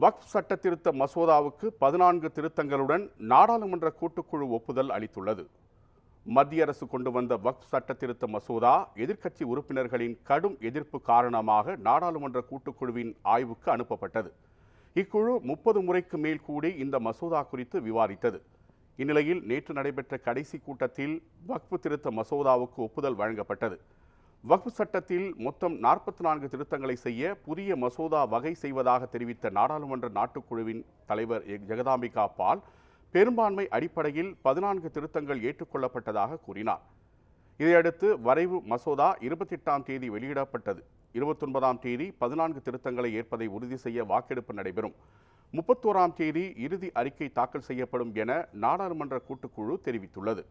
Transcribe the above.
வக்ஃப் சட்ட திருத்த மசோதாவுக்கு பதினான்கு திருத்தங்களுடன் நாடாளுமன்ற கூட்டுக்குழு ஒப்புதல் அளித்துள்ளது. மத்திய அரசு கொண்டு வந்த வக்ஃப் சட்ட திருத்த மசோதா எதிர்க்கட்சி உறுப்பினர்களின் கடும் எதிர்ப்பு காரணமாக நாடாளுமன்ற கூட்டுக்குழுவின் ஆய்வுக்கு அனுப்பப்பட்டது. இக்குழு முப்பது முறைக்கு மேல் கூடி இந்த மசோதா குறித்து விவாதித்தது. இந்நிலையில் நேற்று நடைபெற்ற கடைசி கூட்டத்தில் வக்ஃப் திருத்த மசோதாவுக்கு ஒப்புதல் வழங்கப்பட்டது. வக்ஃப் சட்டத்தில் மொத்தம் நாற்பத்தி நான்கு திருத்தங்களை செய்ய புதிய மசோதா வகை செய்வதாக தெரிவித்த நாடாளுமன்ற நாட்டுக்குழுவின் தலைவர் ஜெகதாம்பிகா பால் பெரும்பான்மை அடிப்படையில் பதினான்கு திருத்தங்கள் ஏற்றுக்கொள்ளப்பட்டதாக கூறினார். இதையடுத்து வரைவு மசோதா இருபத்தெட்டாம் தேதி வெளியிடப்பட்டது. இருபத்தொன்பதாம் தேதி பதினான்கு திருத்தங்களை ஏற்பதை உறுதி செய்ய வாக்கெடுப்பு நடைபெறும். முப்பத்தோராம் தேதி இறுதி அறிக்கை தாக்கல் செய்யப்படும் என நாடாளுமன்ற கூட்டுக்குழு தெரிவித்துள்ளது.